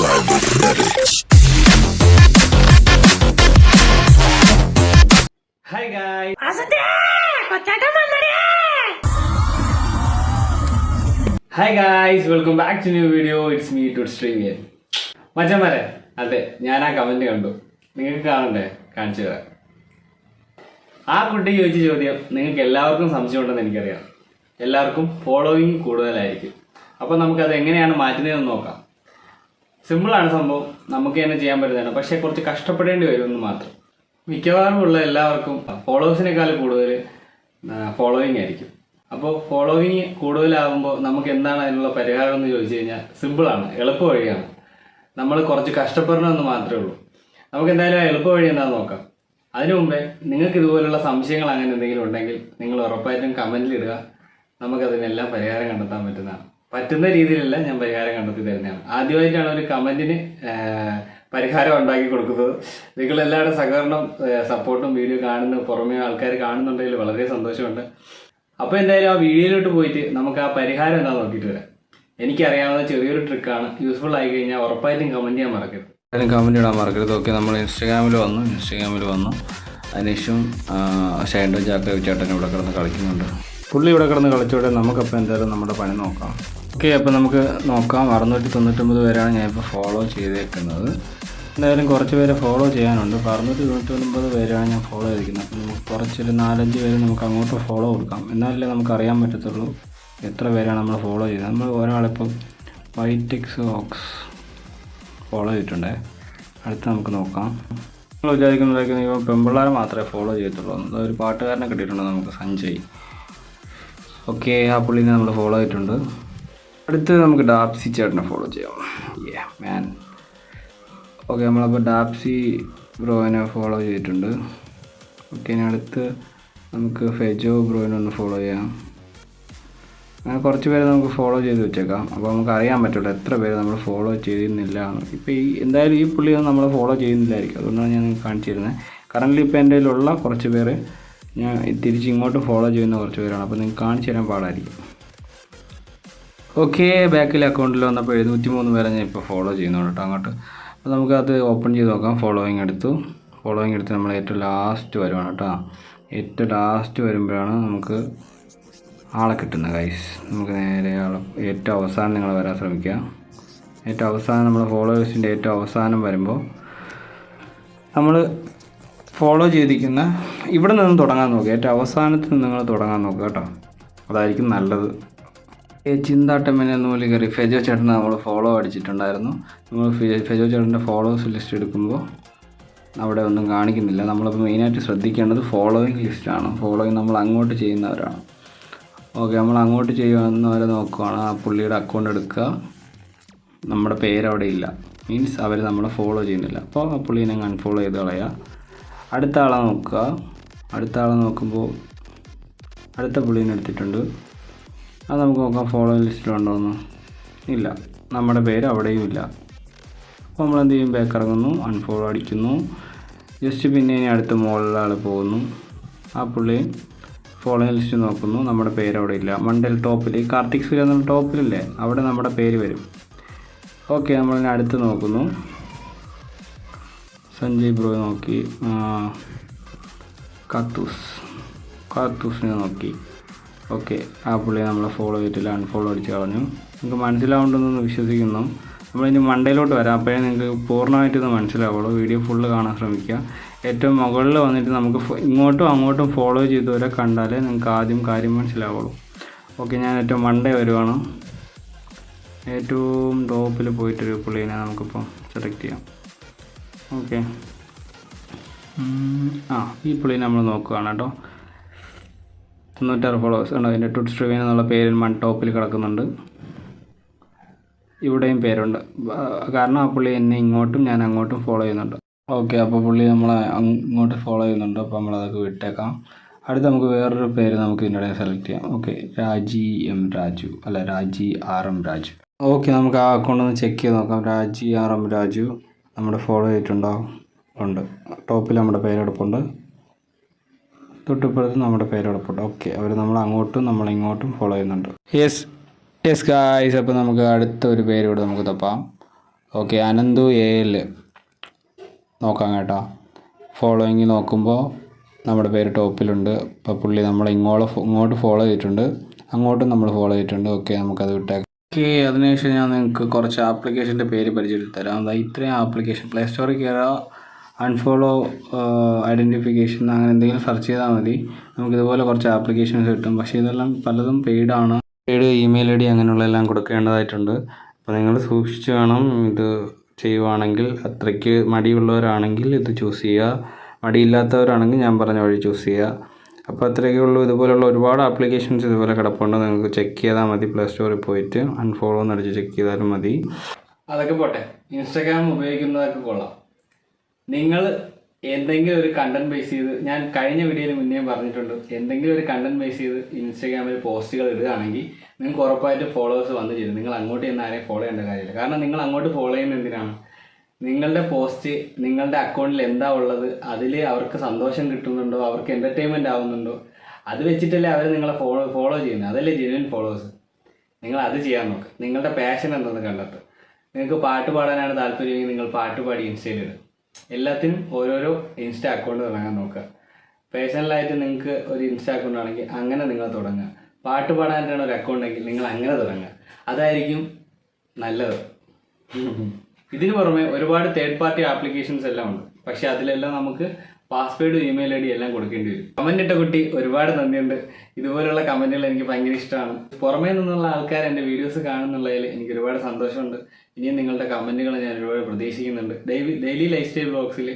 Cybernetics. Hi guy hi guys welcome back to new video it's me to stream മച്ചന്മാരെ അതെ ഞാൻ ആ comment കണ്ടു. നിങ്ങൾക്ക് കാണണ്ടേ? കാണിച്ചു തരാം. ആ കുട്ടി ചോദിച്ച ചോദ്യം നിങ്ങൾക്ക് എല്ലാവർക്കും സംശയമുണ്ടെന്ന് എനിക്കറിയാം. എല്ലാവർക്കും ഫോളോയിങ് കൂടുതലായിരിക്കും. അപ്പോൾ നമുക്കത് എങ്ങനെയാണ് മാറ്റുന്നതെന്ന് നോക്കാം. സിമ്പിളാണ് സംഭവം. നമുക്ക് തന്നെ ചെയ്യാൻ പറ്റുന്നതാണ്. പക്ഷേ കുറച്ച് കഷ്ടപ്പെടേണ്ടി വരുമെന്ന് മാത്രം. മിക്കവാറും ഉള്ള എല്ലാവർക്കും ഫോളോവേഴ്സിനേക്കാൾ കൂടുതൽ ഫോളോയിങ് ആയിരിക്കും. അപ്പോൾ ഫോളോവിങ് കൂടുതലാകുമ്പോൾ നമുക്ക് എന്താണ് അതിനുള്ള പരിഹാരം എന്ന് ചോദിച്ചു കഴിഞ്ഞാൽ സിമ്പിളാണ് എളുപ്പ വഴിയാണ് നമ്മൾ കുറച്ച് കഷ്ടപ്പെടണമെന്ന് മാത്രമേ ഉള്ളൂ. നമുക്ക് എന്തായാലും എളുപ്പ വഴി എന്താണെന്ന് നോക്കാം. അതിനു മുമ്പേ നിങ്ങൾക്ക് ഇതുപോലുള്ള സംശയങ്ങൾ അങ്ങനെ എന്തെങ്കിലും ഉണ്ടെങ്കിൽ നിങ്ങൾ ഉറപ്പായിട്ടും കമന്റിൽ ഇടുക. നമുക്കതിനെല്ലാം പരിഹാരം കണ്ടെത്താൻ പറ്റുന്നതാണ്. പറ്റുന്ന രീതിയിലല്ല ഞാൻ പരിഹാരം കണ്ടെത്തി തരുന്നതാണ് ആദ്യമായിട്ടാണ് ഒരു കമന്റിന് പരിഹാരം ഉണ്ടാക്കി കൊടുക്കുന്നത്. നിങ്ങൾ എല്ലാവരുടെ സഹകരണം സപ്പോർട്ടും വീഡിയോ കാണുന്ന പുറമേ ആൾക്കാർ കാണുന്നുണ്ടെങ്കിൽ വളരെ സന്തോഷമുണ്ട്. അപ്പോൾ എന്തായാലും ആ വീഡിയോയിലോട്ട് പോയിട്ട് നമുക്ക് ആ പരിഹാരം എന്താ നോക്കിയിട്ട് വരാം. എനിക്കറിയാവുന്ന ചെറിയൊരു ട്രിക്കാണ്. യൂസ്ഫുൾ ആയി കഴിഞ്ഞാൽ ഉറപ്പായിട്ടും കമന്റ് ചെയ്യാൻ മറക്കരുത്. കമന്റ് ഇടാൻ മറക്കരുത്. ഓക്കെ നമ്മൾ ഇൻസ്റ്റാഗ്രാമിൽ വന്നു. ഇൻസ്റ്റാഗ്രാമിൽ വന്നു. അതിനുശേഷം ഷൈൻഡോ ജാക്ക ചേട്ടൻ ഇവിടെ കിടന്ന് കളിക്കുന്നുണ്ട്. പുള്ളി ഇവിടെ കിടന്ന് കളിച്ചോടെ നമുക്കപ്പോൾ എന്തായാലും നമ്മുടെ പണി നോക്കാം. ഓക്കെ അപ്പോൾ നമുക്ക് നോക്കാം. അറുന്നൂറ്റി തൊണ്ണൂറ്റൊമ്പത് പേരാണ് ഞാനിപ്പോൾ ഫോളോ ചെയ്തേക്കുന്നത്. എന്തായാലും കുറച്ച് പേരെ ഫോളോ ചെയ്യാനുണ്ട്. അപ്പോൾ അറുന്നൂറ്റി തൊണ്ണൂറ്റൊമ്പത് പേരാണ് ഞാൻ ഫോളോ ചെയ്തിരിക്കുന്നത്. അപ്പോൾ നമുക്ക് കുറച്ചൊരു നാലഞ്ച് പേര് നമുക്ക് അങ്ങോട്ട് ഫോളോ കൊടുക്കാം. എന്നാലല്ലേ നമുക്ക് അറിയാൻ പറ്റത്തുള്ളൂ എത്ര പേരാണ് നമ്മൾ ഫോളോ ചെയ്തത്. നമ്മൾ ഒരാളിപ്പം വൈറ്റിക്സ് ഓക്സ് ഫോളോ ചെയ്തിട്ടുണ്ട്. അടുത്ത് നമുക്ക് നോക്കാം. നമ്മൾ വിചാരിക്കുന്നതായിരിക്കും ഇപ്പോൾ പെമ്പിള്ളേരെ മാത്രമേ ഫോളോ ചെയ്യത്തുള്ളൂ. എന്താ ഒരു പാട്ടുകാരനെ കിട്ടിയിട്ടുണ്ട് നമുക്ക് സഞ്ജയ്. ഓക്കെ ആ പുള്ളിനെ നമ്മൾ ഫോളോ ചെയ്തിട്ടുണ്ട്. അടുത്ത് നമുക്ക് ഡാപ്സി ചേട്ടനെ ഫോളോ ചെയ്യാം. യാ മാൻ ഓക്കെ നമ്മളപ്പോൾ ഡാപ്സി ബ്രോയിനെ ഫോളോ ചെയ്തിട്ടുണ്ട്. ഓക്കെ ഇനി അടുത്ത് നമുക്ക് ഫെജോ ബ്രോയിനെ ഒന്ന് ഫോളോ ചെയ്യാം. അങ്ങനെ കുറച്ച് പേര് നമുക്ക് ഫോളോ ചെയ്ത് വെച്ചേക്കാം. അപ്പോൾ നമുക്ക് അറിയാൻ പറ്റുള്ളൂ എത്ര പേര് നമ്മൾ ഫോളോ ചെയ്യുന്നില്ല ഇപ്പോൾ ഈ എന്തായാലും ഈ പുള്ളിയൊന്നും നമ്മൾ ഫോളോ ചെയ്യുന്നില്ലായിരിക്കും. അതുകൊണ്ടാണ് ഞാൻ കാണിച്ചു തരുന്നത് കറന്റ് ഇപ്പോൾ എന്റെ കയ്യിലുള്ള കുറച്ച് പേര് ഞാൻ തിരിച്ച് ഇങ്ങോട്ട് ഫോളോ ചെയ്യുന്ന കുറച്ച് പേരാണ്. അപ്പോൾ നിങ്ങൾക്ക് കാണിച്ചു തരാൻ പാടായിരിക്കും. ഓക്കെ ബാക്കിൽ അക്കൗണ്ടിൽ വന്നപ്പോൾ എഴുന്നൂറ്റി മൂന്ന് പേരെ ഞാൻ ഇപ്പോൾ ഫോളോ ചെയ്യുന്നുണ്ട് കേട്ടോ അങ്ങോട്ട്. അപ്പോൾ നമുക്കത് ഓപ്പൺ ചെയ്ത് നോക്കാം. ഫോളോയിങ് എടുത്തു. ഫോളോയിങ് എടുത്ത് നമ്മൾ ഏറ്റവും ലാസ്റ്റ് വരുവാണ് കേട്ടോ. ഏറ്റവും ലാസ്റ്റ് വരുമ്പോഴാണ് നമുക്ക് ആളെ കിട്ടുന്നത് ഗൈസ് നമുക്ക് നേരെ ആളെ ഏറ്റവും അവസാനം നിങ്ങൾ വരാൻ ശ്രമിക്കുക. ഏറ്റവും അവസാനം നമ്മൾ ഫോളോവേഴ്സിന്റെ ഏറ്റവും അവസാനം വരുമ്പോൾ നമ്മൾ ഫോളോ ചെയ്തിരിക്കുന്ന ഇവിടെ നിന്ന് തുടങ്ങാൻ നോക്കുക. ഏറ്റവും അവസാനത്തിൽ നിന്ന് നിങ്ങൾ തുടങ്ങാൻ നോക്കുക കേട്ടോ. അതായിരിക്കും നല്ലത്. ഏ എന്ന പോലെ കയറി ഫെജോ ചേട്ടനെ നമ്മൾ ഫോളോ അടിച്ചിട്ടുണ്ടായിരുന്നു. നമ്മൾ ഫെജോ ചേട്ടന്റെ ഫോളോവേഴ്സ് ലിസ്റ്റ് എടുക്കുമ്പോൾ അവിടെ ഒന്നും കാണിക്കുന്നില്ല. നമ്മളിപ്പോൾ മെയിനായിട്ട് ശ്രദ്ധിക്കേണ്ടത് ഫോളോയിങ് ലിസ്റ്റാണ് ഫോളോയിങ് നമ്മൾ അങ്ങോട്ട് ചെയ്യുന്നവരാണ്. ഓക്കെ നമ്മൾ അങ്ങോട്ട് ചെയ്യുന്നവരെ നോക്കുകയാണ് ആ പുള്ളിയുടെ അക്കൗണ്ട് എടുക്കുക. നമ്മുടെ പേര് അവിടെ ഇല്ല. മീൻസ് അവർ നമ്മളെ ഫോളോ ചെയ്യുന്നില്ല. അപ്പോൾ ആ പുള്ളീനെ അൺഫോളോ ചെയ്ത് കളയുക അടുത്ത ആളെ നോക്കുക. അടുത്ത ആളെ നോക്കുമ്പോൾ അടുത്ത പുള്ളീനെ എടുത്തിട്ടുണ്ട്. അത് നമുക്ക് നോക്കാം ഫോളോ ലിസ്റ്റിലുണ്ടോ എന്ന്. ഇല്ല നമ്മുടെ പേര് അവിടെയും ഇല്ല. അപ്പോൾ നമ്മൾ എന്ത് ചെയ്യും? ബാക്ക് ഇറങ്ങുന്നു അൺഫോളോ അടിക്കുന്നു. ജസ്റ്റ് പിന്നെ ഇനി അടുത്ത മുകളിലെ ആൾ പോകുന്നു. ആ പുള്ളി ഫോളോയിങ് ലിസ്റ്റ് നോക്കുന്നു നമ്മുടെ പേര് അവിടെ ഇല്ല. മണ്ടൽ ടോപ്പിൽ ഈ കാർത്തിക് സൂര്യ എന്നുള്ള ടോപ്പിലില്ലേ അവിടെ നമ്മുടെ പേര് വരും. ഓക്കെ ഇനി അടുത്ത് നോക്കുന്നു. സഞ്ജയ് ബ്രോ നോക്കി കാത്തൂസ്. കാത്തൂസിനെ നോക്കി. ഓക്കെ. ആ പുള്ളി നമ്മളെ ഫോളോ ചെയ്തിട്ടില്ല. അൺഫോളോ അടിച്ച് കളഞ്ഞു. നിങ്ങൾക്ക് മനസ്സിലാവുന്നുണ്ടെന്ന് വിശ്വസിക്കുന്നു. നമ്മളിനി മണ്ടയിലോട്ട് വരാം. അപ്പോഴേ നിങ്ങൾക്ക് പൂർണമായിട്ട് ഇത് മനസ്സിലാവുള്ളൂ. വീഡിയോ ഫുള്ള് കാണാൻ ശ്രമിക്കുക. ഏറ്റവും മുകളിൽ വന്നിട്ട് നമുക്ക് ഇങ്ങോട്ടും അങ്ങോട്ടും ഫോളോ ചെയ്തവരെ കണ്ടാലേ നിങ്ങൾക്ക് ആദ്യം കാര്യം മനസ്സിലാവുള്ളൂ. ഓക്കെ ഞാൻ ഏറ്റവും മണ്ടേ വരുവാണ്. ഏറ്റവും ടോപ്പിൽ പോയിട്ടൊരു പുള്ളീനെ നമുക്കിപ്പോൾ സെലക്ട് ചെയ്യാം. ഓക്കെ. ആ ഈ പുള്ളീനെ നമ്മൾ നോക്കുകയാണ് കേട്ടോ. തൊണ്ണൂറ്റാറ് ഫോളോവേഴ്സ് ഉണ്ട് അതിന്റെ ട്വിറ്റ് സ്ട്രീവൻ എന്നുള്ള പേര് മൺ ടോപ്പിൽ കിടക്കുന്നുണ്ട്. ഇവിടെയും പേരുണ്ട്. കാരണം ആ പുള്ളി എന്നെ ഇങ്ങോട്ടും ഞാൻ അങ്ങോട്ടും ഫോളോ ചെയ്യുന്നുണ്ട്. ഓക്കെ അപ്പോൾ പുള്ളി നമ്മളെ ഇങ്ങോട്ട് ഫോളോ ചെയ്യുന്നുണ്ട്. അപ്പോൾ നമ്മളതൊക്കെ വിട്ടേക്കാം. അടുത്ത് നമുക്ക് വേറൊരു പേര് നമുക്ക് ഇടയിൽ സെലക്ട് ചെയ്യാം. ഓക്കെ രാജി എം രാജു. അല്ല രാജി ആർ എം രാജു. ഓക്കെ നമുക്ക് ആ അക്കൗണ്ട് ഒന്ന് ചെക്ക് ചെയ്ത് നോക്കാം. രാജി ആർ എം രാജു. നമ്മുടെ ഫോളോ ചെയ്തിട്ടുണ്ടോ? ഉണ്ട്. ടോപ്പിൽ നമ്മുടെ പേരെടുപ്പുണ്ട്. തൊട്ടിപ്പുറത്ത് നമ്മുടെ പേരെടുപ്പുണ്ട് ഓക്കെ അവർ നമ്മൾ അങ്ങോട്ടും നമ്മൾ ഇങ്ങോട്ടും ഫോളോ ചെയ്യുന്നുണ്ട്. യെസ് യെസ് ഗായ്സ് അപ്പോൾ നമുക്ക് അടുത്ത ഒരു പേര് കൂടെ നമുക്ക് തപ്പാം. ഓക്കെ അനന്തു എ എൽ നോക്കാം കേട്ടോ. ഫോളോയിങ് നോക്കുമ്പോൾ നമ്മുടെ പേര് ടോപ്പിലുണ്ട്. അപ്പോൾ പുള്ളി നമ്മളെ ഇങ്ങോട്ട് ഇങ്ങോട്ട് ഫോളോ ചെയ്തിട്ടുണ്ട്. അങ്ങോട്ടും നമ്മൾ ഫോളോ ചെയ്തിട്ടുണ്ട്. ഓക്കെ നമുക്കത് വിട്ടേക്കാം. ഓക്കെ അതിനുശേഷം ഞാൻ നിങ്ങൾക്ക് കുറച്ച് ആപ്ലിക്കേഷന്റെ പേര് പരിചയപ്പെടുത്തി തരാം ഇത്രയും ആപ്ലിക്കേഷൻ പ്ലേ സ്റ്റോറിൽ കയറുക അൺഫോളോ ഐഡന്റിഫിക്കേഷൻ അങ്ങനെ എന്തെങ്കിലും സെർച്ച് ചെയ്താൽ മതി. നമുക്കിതുപോലെ കുറച്ച് ആപ്ലിക്കേഷൻസ് കിട്ടും. പക്ഷേ ഇതെല്ലാം പലതും പെയ്ഡാണ് പെയ്ഡ് ഇമെയിൽ ഐ ഡി അങ്ങനെയുള്ളതെല്ലാം കൊടുക്കേണ്ടതായിട്ടുണ്ട്. അപ്പോൾ നിങ്ങൾ സൂക്ഷിച്ച് വേണം ഇത് ചെയ്യുവാണെങ്കിൽ. അത്രയ്ക്ക് മടിയുള്ളവരാണെങ്കിൽ ഇത് ചൂസ് ചെയ്യുക. മടിയില്ലാത്തവരാണെങ്കിൽ ഞാൻ പറഞ്ഞ വഴി ചൂസ് ചെയ്യുക. അപ്പോൾ അത്രയൊക്കെ ഉള്ളൂ. ഇതുപോലുള്ള ഒരുപാട് ആപ്ലിക്കേഷൻസ് ഇതുപോലെ കിടപ്പുണ്ട്. നിങ്ങൾക്ക് ചെക്ക് ചെയ്താൽ മതി. പ്ലേ സ്റ്റോറിൽ പോയിട്ട് അൺഫോളോ എന്ന് അടിച്ച് ചെക്ക് ചെയ്താലും മതി. അതൊക്കെ പോട്ടെ. ഇൻസ്റ്റാഗ്രാം ഉപയോഗിക്കുന്നതൊക്കെ കൊള്ളാം. നിങ്ങൾ എന്തെങ്കിലും ഒരു കണ്ടന്റ് ബേസ് ചെയ്ത് ഞാൻ കഴിഞ്ഞ വീഡിയോയിൽ മുന്നേ പറഞ്ഞിട്ടുണ്ട് എന്തെങ്കിലും ഒരു കണ്ടന്റ് ബേസ് ചെയ്ത് ഇൻസ്റ്റാഗ്രാമിൽ പോസ്റ്റുകൾ ഇടുകയാണെങ്കിൽ നിങ്ങൾക്ക് ഉറപ്പായിട്ട് ഫോളോവേഴ്സ് വന്നു ചേരും. നിങ്ങൾ അങ്ങോട്ട് ചെന്ന് ആരെയും ഫോളോ ചെയ്യേണ്ട കാര്യമില്ല. കാരണം നിങ്ങൾ അങ്ങോട്ട് ഫോളോ ചെയ്യുന്നത് എന്തിനാണ്? നിങ്ങളുടെ പോസ്റ്റ് നിങ്ങളുടെ അക്കൗണ്ടിൽ എന്താ ഉള്ളത്? അതിൽ അവർക്ക് സന്തോഷം കിട്ടുന്നുണ്ടോ? അവർക്ക് എന്റർടൈൻമെന്റ് ആവുന്നുണ്ടോ? അത് വെച്ചിട്ടല്ലേ അവർ നിങ്ങളെ ഫോളോ ഫോളോ ചെയ്യുന്നത്. അതല്ലേ ജെന്യൂൻ ഫോളോവേഴ്സ് നിങ്ങൾ അത് ചെയ്യാൻ നോക്കുക നിങ്ങളുടെ പാഷൻ എന്തെന്ന് കണ്ടെത്തുക നിങ്ങൾക്ക് പാട്ട് പാടാനാണ് താല്പര്യമെങ്കിൽ നിങ്ങൾ പാട്ട് പാടി ഇൻസ്റ്റയിൽ ഇടും. എല്ലാത്തിനും ഓരോരോ ഇൻസ്റ്റാ അക്കൗണ്ട് തുടങ്ങാൻ നോക്കുക. പേഴ്സണലായിട്ട് നിങ്ങൾക്ക് ഒരു ഇൻസ്റ്റാ അക്കൗണ്ട് ആണെങ്കിൽ അങ്ങനെ നിങ്ങൾ തുടങ്ങുക. പാട്ട് പാടാനായിട്ടാണ് ഒരു അക്കൗണ്ട് എങ്കിൽ നിങ്ങൾ അങ്ങനെ തുടങ്ങുക. അതായിരിക്കും നല്ലത്. ഇതിനു പുറമെ ഒരുപാട് തേർഡ് പാർട്ടി ആപ്ലിക്കേഷൻസ് എല്ലാം ഉണ്ട്. പക്ഷെ അതിലെല്ലാം നമുക്ക് പാസ്വേഡ് ഇമെയിൽ ഐ ഡി എല്ലാം കൊടുക്കേണ്ടി വരും. കമന്റ് ഇട്ട കുട്ടി ഒരുപാട് നന്ദിയുണ്ട്. ഇതുപോലുള്ള കമന്റുകൾ എനിക്ക് ഭയങ്കര ഇഷ്ടമാണ്. പുറമേ നിന്നുള്ള ആൾക്കാർ എന്റെ വീഡിയോസ് കാണുന്നുള്ളതിൽ എനിക്ക് ഒരുപാട് സന്തോഷമുണ്ട്. ഇനിയും നിങ്ങളുടെ കമന്റുകൾ ഞാൻ ഒരുപാട് പ്രതീക്ഷിക്കുന്നുണ്ട്. ഡെയിലി ഡെയിലി ലൈഫ് സ്റ്റൈൽ ബ്ലോഗ്സിൽ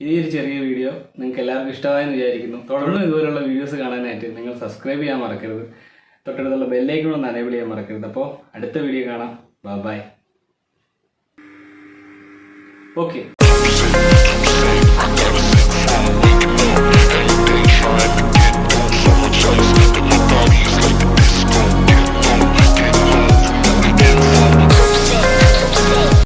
ഈ ഒരു ചെറിയ വീഡിയോ നിങ്ങൾക്ക് എല്ലാവർക്കും ഇഷ്ടമായെന്ന് വിചാരിക്കുന്നു. തുടർന്നും ഇതുപോലുള്ള വീഡിയോസ് കാണാനായിട്ട് നിങ്ങൾ സബ്സ്ക്രൈബ് ചെയ്യാൻ മറക്കരുത്. തൊട്ടടുത്തുള്ള ബെല്ലൈക്കൺ ഒന്ന് അനേബിൾ ചെയ്യാൻ മറക്കരുത്. അപ്പോൾ അടുത്ത വീഡിയോ കാണാം. Bye okay